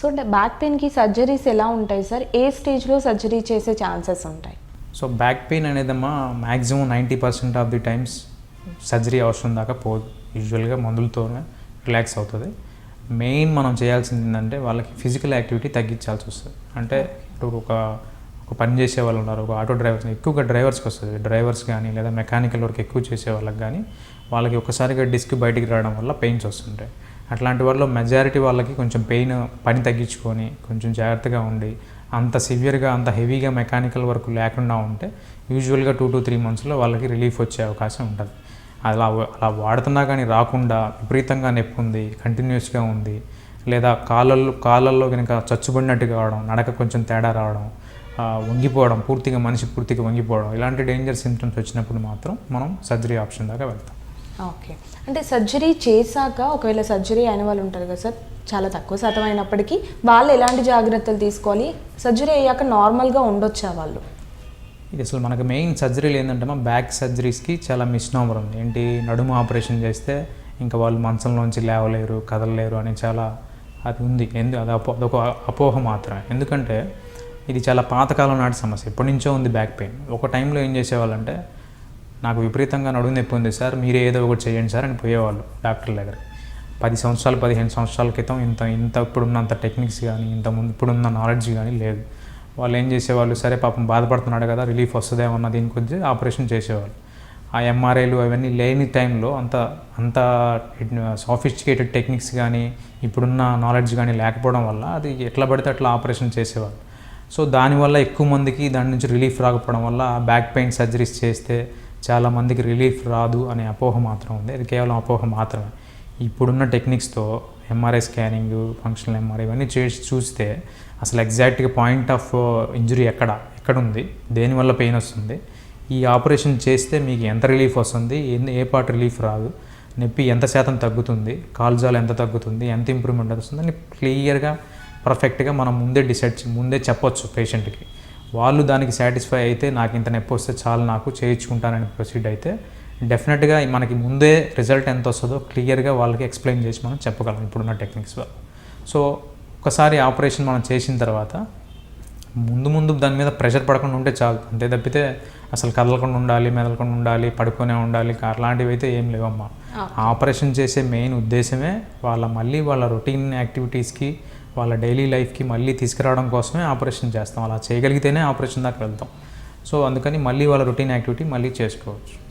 So అంటే back పెయిన్కి surgeries ఎలా ఉంటాయి సార్ ఏ స్టేజ్లో సర్జరీ చేసే ఛాన్సెస్ ఉంటాయి? So back pain అనేదమ్మా maximum ninety percent of the times surgery అవసరం దాకా పోదు. యూజువల్గా మందులతోనే రిలాక్స్ అవుతుంది. మెయిన్ మనం చేయాల్సింది ఏంటంటే వాళ్ళకి ఫిజికల్ యాక్టివిటీ తగ్గించాల్సి వస్తుంది. అంటే ఇప్పుడు ఒక ఒక పని చేసే వాళ్ళు ఉన్నారు ఒక ఆటో డ్రైవర్స్ ఎక్కువగా డ్రైవర్స్కి వస్తుంది. డ్రైవర్స్ కానీ లేదా మెకానికల్ వర్క్ ఎక్కువ చేసే వాళ్ళకి కానీ వాళ్ళకి ఒకసారిగా డిస్క్ బయటికి రావడం వల్ల పెయిన్స్ వస్తుంటాయి. అట్లాంటి వాళ్ళలో మెజారిటీ వాళ్ళకి కొంచెం పెయిన్ పని తగ్గించుకొని కొంచెం జాగ్రత్తగా ఉండి అంత సివియర్గా అంత హెవీగా మెకానికల్ వర్క్ లేకుండా ఉంటే యూజువల్గా టూ టు త్రీ మంత్స్లో వాళ్ళకి రిలీఫ్ వచ్చే అవకాశం ఉంటుంది. అలా అలా వాడుతున్నా కానీ రాకుండా విపరీతంగా నొప్పి ఉంది కంటిన్యూస్గా ఉంది లేదా కాళ్ళల్లో కాళ్ళల్లో కనుక చచ్చుబడినట్టు కావడం నడక కొంచెం తేడా రావడం వంగిపోవడం పూర్తిగా మనిషి పూర్తిగా వంగిపోవడం ఇలాంటి డేంజర్ సిమ్టమ్స్ వచ్చినప్పుడు మాత్రం మనం సర్జరీ ఆప్షన్ దాకా వెళ్తాం. ఓకే. అంటే సర్జరీ చేశాక ఒకవేళ సర్జరీ అయిన వాళ్ళు ఉంటారు కదా సార్ చాలా తక్కువ శాతం అయినప్పటికీ వాళ్ళు ఎలాంటి జాగ్రత్తలు తీసుకోవాలి? సర్జరీ అయ్యాక నార్మల్గా ఉండొచ్చా వాళ్ళు? ఇది అసలు మనకు మెయిన్ సర్జరీలు ఏంటంటే మా బ్యాక్ సర్జరీస్కి చాలా మిస్నామర్ ఉంది. ఏంటి? నడుము ఆపరేషన్ చేస్తే ఇంకా వాళ్ళు మంచంలోంచి లేవలేరు కదలలేరు అని చాలా అది ఉంది. ఎందు అది అపో అదొక అపోహ మాత్రమే ఎందుకంటే ఇది చాలా పాతకాలం నాటి సమస్య. ఎప్పటి నుంచో ఉంది బ్యాక్ పెయిన్. ఒక టైంలో ఏం చేసేవాళ్ళంటే నాకు విపరీతంగా నడుము నొప్పి ఉంది సార్ మీరే ఏదో ఒకటి చేయండి సార్ అని పోయేవాళ్ళు డాక్టర్ దగ్గర. పది సంవత్సరాలు పదిహేను సంవత్సరాల క్రితం ఇంత ఇంత ఇప్పుడున్నంత టెక్నిక్స్ కానీ ఇంత ముందు ఇప్పుడున్న నాలెడ్జ్ కానీ లేదు. వాళ్ళు ఏం చేసేవాళ్ళు సరే పాపం బాధపడుతున్నాడు కదా రిలీఫ్ వస్తుందేమో అన్న దీని వచ్చి ఆపరేషన్ చేసేవాళ్ళు. ఆ ఎంఆర్ఐలు అవన్నీ లేని టైంలో అంత అంత సాఫిస్టికేటెడ్ టెక్నిక్స్ కానీ ఇప్పుడున్న నాలెడ్జ్ కానీ లేకపోవడం వల్ల అది ఎట్లా పడితే అట్లా ఆపరేషన్ చేసేవాళ్ళు. సో దానివల్ల ఎక్కువ మందికి దాని నుంచి రిలీఫ్ రాకపోవడం వల్ల బ్యాక్ పెయిన్ సర్జరీస్ చేస్తే చాలా మందికి రిలీఫ్ రాదు అనే అపోహ మాత్రం ఉంది. అది కేవలం అపోహ మాత్రమే. ఇప్పుడున్న టెక్నిక్స్తో ఎంఆర్ఐ స్కానింగ్ ఫంక్షనల్ ఎంఆర్ఐ ఇవన్నీ చేసి చూస్తే అసలు ఎగ్జాక్ట్గా పాయింట్ ఆఫ్ ఇంజురీ ఎక్కడ? ఎక్కడ ఉంది దేనివల్ల పెయిన్ వస్తుంది? ఈ ఆపరేషన్ చేస్తే మీకు ఎంత రిలీఫ్ వస్తుంది? ఎన్ని- ఏ పార్ట్ రిలీఫ్ రాదు? నొప్పి ఎంత శాతం తగ్గుతుంది? కాల్జాలు ఎంత తగ్గుతుంది? ఎంత ఇంప్రూవ్మెంట్ వస్తుంది? అని క్లియర్గా పర్ఫెక్ట్గా మనం ముందే డిసైడ్ ముందే చెప్పొచ్చు పేషెంట్కి వాళ్ళు దానికి సాటిస్ఫై అయితే నాకు ఇంత నొప్పి వస్తే చాలు నాకు చేయించుకుంటానని ప్రొసీడ్ అయితే డెఫినెట్గా మనకి ముందే రిజల్ట్ ఎంత వస్తుందో క్లియర్గా వాళ్ళకి ఎక్స్ప్లెయిన్ చేసి మనం చెప్పగలం ఇప్పుడున్న టెక్నిక్స్ వల్ల. సో ఒకసారి ఆపరేషన్ మనం చేసిన తర్వాత ముందు ముందు దాని మీద ప్రెషర్ పడకుండా ఉంటే చాలు. అంతే తప్పితే అసలు కదలకుండా ఉండాలి మెదలకుండా ఉండాలి పడుకునే ఉండాలి అలాంటివి అయితే ఏం లేవమ్మా. ఆపరేషన్ చేసే మెయిన్ ఉద్దేశమే వాళ్ళ మళ్ళీ వాళ్ళ రొటీన్ యాక్టివిటీస్కి వాళ్ళ డైలీ లైఫ్కి మళ్ళీ తీసుకురావడం కోసమే ఆపరేషన్ చేస్తాం. అలా చేయగలిగితేనే ఆపరేషన్ దాకా వెళ్తాం. సో అందుకని మళ్ళీ వాళ్ళ రొటీన్ యాక్టివిటీ మళ్ళీ చేసుకోవచ్చు.